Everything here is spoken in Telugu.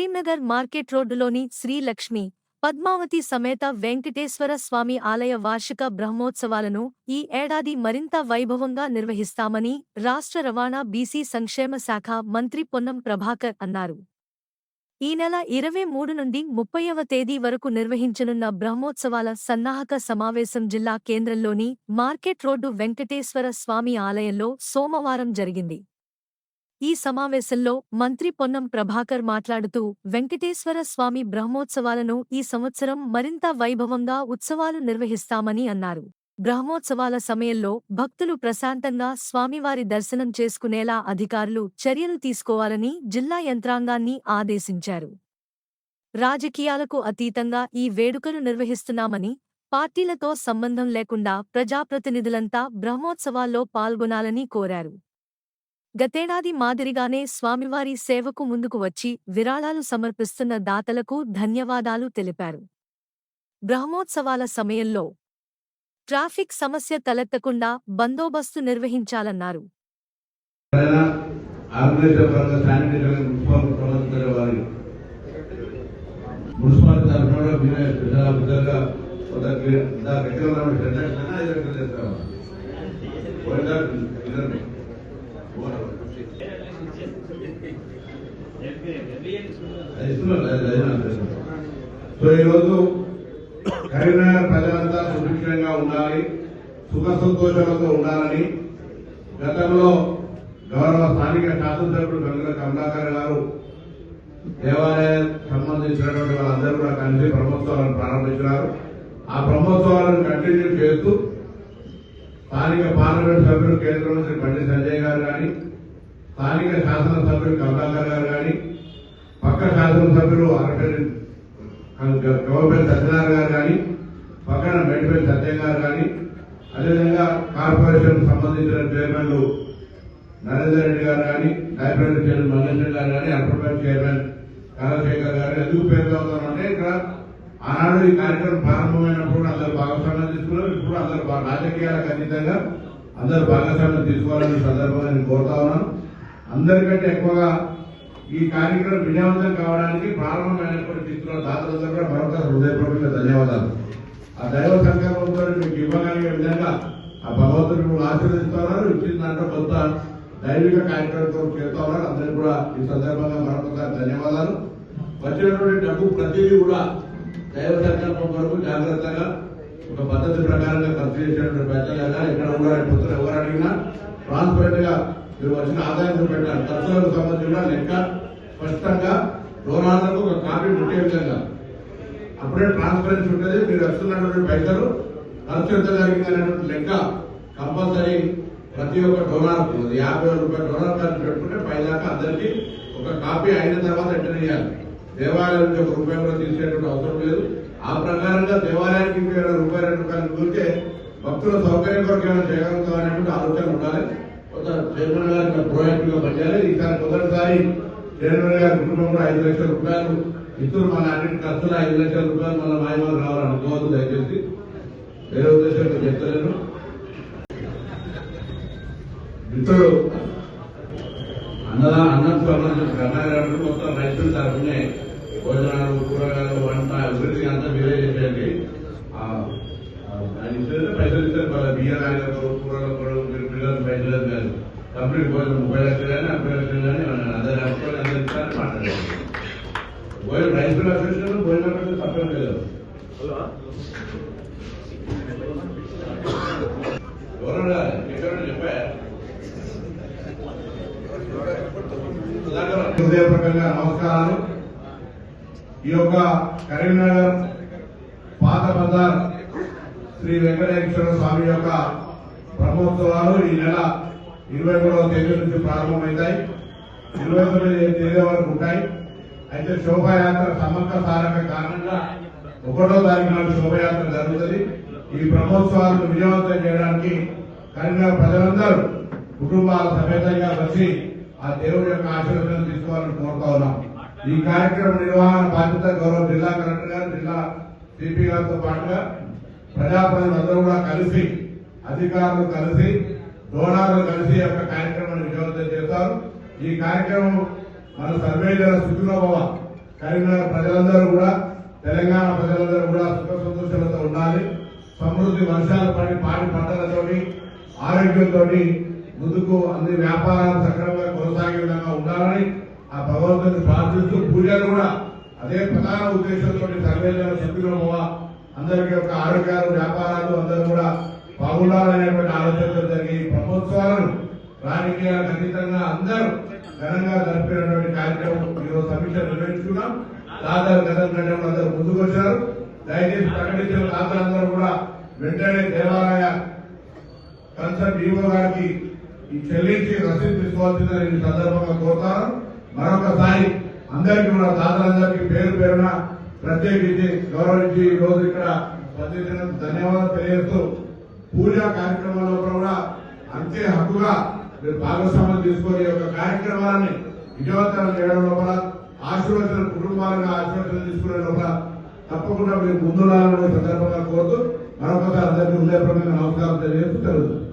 కరీంనగర్ మార్కెట్ రోడ్డులోని శ్రీలక్ష్మి పద్మావతి సమేత వెంకటేశ్వర స్వామి ఆలయ వార్షిక బ్రహ్మోత్సవాలను ఈ ఏడాది మరింత వైభవంగా నిర్వహిస్తామని రాష్ట్ర రవాణా బీసీ సంక్షేమ శాఖ మంత్రి పొన్నం ప్రభాకర్ అన్నారు. ఈ నెల ఇరవై మూడు నుండి ముప్పైవ తేదీ వరకు నిర్వహించనున్న బ్రహ్మోత్సవాల సన్నాహక సమావేశం జిల్లా కేంద్రంలోని మార్కెట్ రోడ్డు వెంకటేశ్వర స్వామి ఆలయంలో సోమవారం జరిగింది. ఈ సమావేశంలో మంత్రి పొన్నం ప్రభాకర్ మాట్లాడుతూ వెంకటేశ్వర స్వామి బ్రహ్మోత్సవాలను ఈ సంవత్సరం మరింత వైభవంగా ఉత్సవాలు నిర్వహిస్తామని అన్నారు. బ్రహ్మోత్సవాల సమయంలో భక్తులు ప్రశాంతంగా స్వామివారి దర్శనం చేసుకునేలా అధికారులు చర్యలు తీసుకోవాలని జిల్లా యంత్రాంగాన్ని ఆదేశించారు. రాజకీయాలకు అతీతంగా ఈ వేడుకలు నిర్వహిస్తున్నామని పార్టీలతో సంబంధం లేకుండా ప్రజాప్రతినిధులంతా బ్రహ్మోత్సవాల్లో పాల్గొనాలని కోరారు. గతేడాది మాదిరిగానే స్వామివారి సేవకు ముందుకు వచ్చి విరాళాలు సమర్పిస్తున్న దాతలకు ధన్యవాదాలు తెలిపారు. బ్రహ్మోత్సవాల సమయంలో ట్రాఫిక్ సమస్య తలెత్తకుండా బందోబస్తు నిర్వహించాలన్నారు. మున్సిపాలిటీ తరఫున కూడా మీరే చాలా పెద్దగా ఒక దగ్గర ట్రాన్సాక్షన్ ఐదు లక్షలు చేస్తావా పోయినా ఇద్దరు అది ఇస్తున్నారు అది అది నాకు తెలుసు. సో ఈరోజు కరీంనగర్ ప్రజలంతా సుభిక్షంగా ఉండాలి సుఖ సంతోషాలతో ఉండాలని. గతంలో గౌరవ స్థానిక శాసనసభ్యుడు గంగుల కమలాకర్ గారు దేవాలయం సంబంధించినటువంటి వాళ్ళందరూ కూడా కలిసి బ్రహ్మోత్సవాలను ప్రారంభించినారు. ఆ బ్రహ్మోత్సవాలను కంటిన్యూ చేస్తూ స్థానిక పార్లమెంట్ సభ్యులు కేంద్ర మంత్రి బండి సంజయ్ గారు కానీ స్థానిక శాసనసభ్యులు కమలాకర్ గారు కానీ పక్క శాసనసభ్యులు అరపల్లి గవర్నమెంట్ సత్యనారాయణ గారు కానీ పక్కన మేడిపల్లి సత్యం గారు కానీ అదేవిధంగా కార్పొరేషన్ సంబంధించిన చైర్మన్లు నరేందర్ రెడ్డి గారు కానీ లైబ్రరీ చైర్మన్ మల్లేశ్వరి గారు కానీ అర్పణపల్లి చైర్మన్ చంద్రశేఖర్ గారు ఎందుకు పేరు అవుతామంటే ఇక్కడ ఆనాడు ఈ కార్యక్రమం ప్రారంభమైనప్పుడు అందరు భాగస్వామ్యం తీసుకున్నారు. ఇప్పుడు అందరు రాజకీయాలకు అతీతంగా అందరు భాగస్వామ్యం తీసుకోవాలని సందర్భంగా నేను కోరుతా ఉన్నాను. అందరికంటే ఎక్కువగా ఈ కార్యక్రమం విజయవంతం కావడానికి ప్రారంభమైనటువంటి చిత్ర దాతలందరూ కూడా మరొక హృదయపూర్వక ధన్యవాదాలు. ఆ దైవ సంకల్పంతో మీకు ఇవ్వగలిగే విధంగా ఆ భగవంతుడు కూడా ఆశీర్వదిస్తున్నారు ఇచ్చిన దాంట్లో కొంత దైవిక కార్యక్రమంతో చేస్తా ఉన్నారు. అందరికీ కూడా ఈ సందర్భంగా మరొకసారి ధన్యవాదాలు. వచ్చినటువంటి డబ్బు ప్రతిదీ కూడా దైవ సంకల్పం వరకు జాగ్రత్తగా ఒక పద్ధతి ప్రకారంగా ఖర్చు చేసినటువంటి ప్రజలు ఎక్కడ కూడా ఎవరు అడిగినా ట్రాన్స్పరెంట్గా మీరు వచ్చిన ఆదాయం పెట్టాలి. ఖర్చులకు సంబంధించిన లెక్క స్పష్టంగా డోనార్లకు ఒక కాపీ ఉండే విధంగా. అప్పుడే ట్రాన్స్పరెన్సీ ఉంటుంది. మీరు వస్తున్నటువంటి పైసలు ఖర్చు ఎంత జరిగిందనేటువంటి లెక్క కంపల్సరీ ప్రతి ఒక్క డోనార్ యాభై వేల రూపాయల డోనార్ ఖర్చు పెట్టుకుంటే పైదాకా అందరికీ ఒక కాపీ అయిన తర్వాత రిటర్న్ చేయాలి దేవాలయం నుంచి ఒక రూపాయి కూడా తీసేటువంటి అవసరం లేదు. ఆ ప్రకారంగా దేవాలయానికి ఇంకా రూపాయలు రెండు రూపాయలు కూరితే భక్తుల సౌకర్యం కొరకు ఏమైనా చేయగలుగుతారు అనేటువంటి ఆలోచన ఉండాలి కొంత చైర్మన్ గారికి ప్రోయాక్టివ్గా పనిచేయాలి ఈసారి మొదటిసారి చైర్మన్ గారి కుటుంబంలో ఐదు లక్షల రూపాయలు ఇద్దరు మన అన్నింటి ఖర్చులు ఐదు లక్షల రూపాయలు మన మాయమాలు రావాలనుకోవద్దు దయచేసి. వేరే ఉద్దేశంతో చెప్తలేను మిత్రుడు అన్నదా అన్నం సంబంధించిన కర్ణాగారు మొత్తం రైతుల తరఫునే భోజనాలు కూరగాయలు వంట అభివృద్ధి అంతా మీరే చేసేయండి. ఆ, ఆ, ఆయన ఇచ్చేది పైసలు ఇస్తారు వాళ్ళ బియ్యం ఆయన కూరలు కూడా మీరు పిల్లలు పైసలు అని కాదు కంప్లీట్ భోజనం ముప్పై లక్షలు కానీ అరవై లక్షలు కానీ అందరు రాష్ట్రాలు రైతుల అసోసియేషన్ భోజనం పెడితే తప్పేం లేదు ఎవరన్నా ఎక్కడ చెప్పారు హృదయపూర్వకంగా నమస్కారాలు. ఈ యొక్క కరీంనగర్ పాత బజార్ శ్రీ వెంకటేశ్వర స్వామి యొక్క బ్రహ్మోత్సవాలు ఈ నెల ఇరవై మూడవ తేదీ నుంచి ప్రారంభమవుతాయి. ఇరవై తొమ్మిది తేదీ వరకు ఉంటాయి. అయితే శోభాయాత్ర సమర్థ సారక కారణంగా ఒకటో తారీఖు నాడు శోభయాత్ర జరుగుతుంది. ఈ బ్రహ్మోత్సవాలను విజయవంతం చేయడానికి కరీంనగర్ ప్రజలందరూ కుటుంబాల సమేతంగా వచ్చి ఆ దేవుడి యొక్క ఆశీర్వాదం తీసుకోవాలని కోరుతా ఉన్నాం. ఈ కార్యక్రమ నిర్వహణ బాధ్యత గౌరవ జిల్లా కలెక్టర్ గారు జిల్లా సిపి గారితో పాటుగా ప్రజాప్రతినిధులందరూ కూడా కలిసి అధికారులు కలిసి డోనార్లు కలిసి యొక్క కార్యక్రమం ఈ కార్యక్రమం మన సర్వేజన సుఖినోభవ కరీంనగర్ ప్రజలందరూ కూడా తెలంగాణ ప్రజలందరూ కూడా సుఖ సంతోషాలతో ఉండాలి. సమృద్ధి వర్షాలు పడి పాడి పంటలతోటి ఆరోగ్యంతో ముందుకు అన్ని వ్యాపారాలు సక్రమంగా కొనసాగే విధంగా ఉండాలని ఆ భగవంతుని ప్రార్థిస్తూ పూజలు కూడా అదే ప్రధాన ఉద్దేశంతో సర్వేలో సభ్యులు అందరికీ యొక్క ఆరోగ్యాలు వ్యాపారాలు అందరూ కూడా బాగుండాలనేటువంటి ఆలోచనతో జరిగే ఈ బ్రహ్మోత్సవాలను రాజకీయాలకు అతీతంగా అందరూ ఘనంగా జరిపినటువంటి కార్యక్రమం ఈరోజు సమీక్ష నిర్వహించుకున్నాం. దాదాపు గతం కంటే అందరూ ముందుకు వచ్చారు. దయచేసి ప్రకటించిన దాతలందరూ కూడా వెంటనే దేవాలయ కన్సర్ట్ ఈవో గారికి ఈ చెల్లించి రసీదు తీసుకోవాల్సిందని ఈ సందర్భంగా కోరుతాను. మరొకసారి అందరికీ కూడా దాతలందరికీ పేరు పేరున ప్రత్యేకించి గౌరవించి ఈ రోజు ఇక్కడ ప్రతిదిన ధన్యవాదాలు తెలియజేస్తూ పూజా కార్యక్రమాల్లో కూడా అంతే హక్కుగా మీరు భాగస్వామ్యం తీసుకొని ఈ యొక్క కార్యక్రమాన్ని విజయవంతం చేయడం లోపల ఆశీర్వచన కుటుంబాలుగా ఆశీర్వచనం తీసుకునే లోపల తప్పకుండా మీరు ముందులాలని సందర్భంగా కోరుతూ మరొకసారి అందరికీ హృదయపూర్వకంగా నమస్కారం తెలియజేస్తూ జరుగుతుంది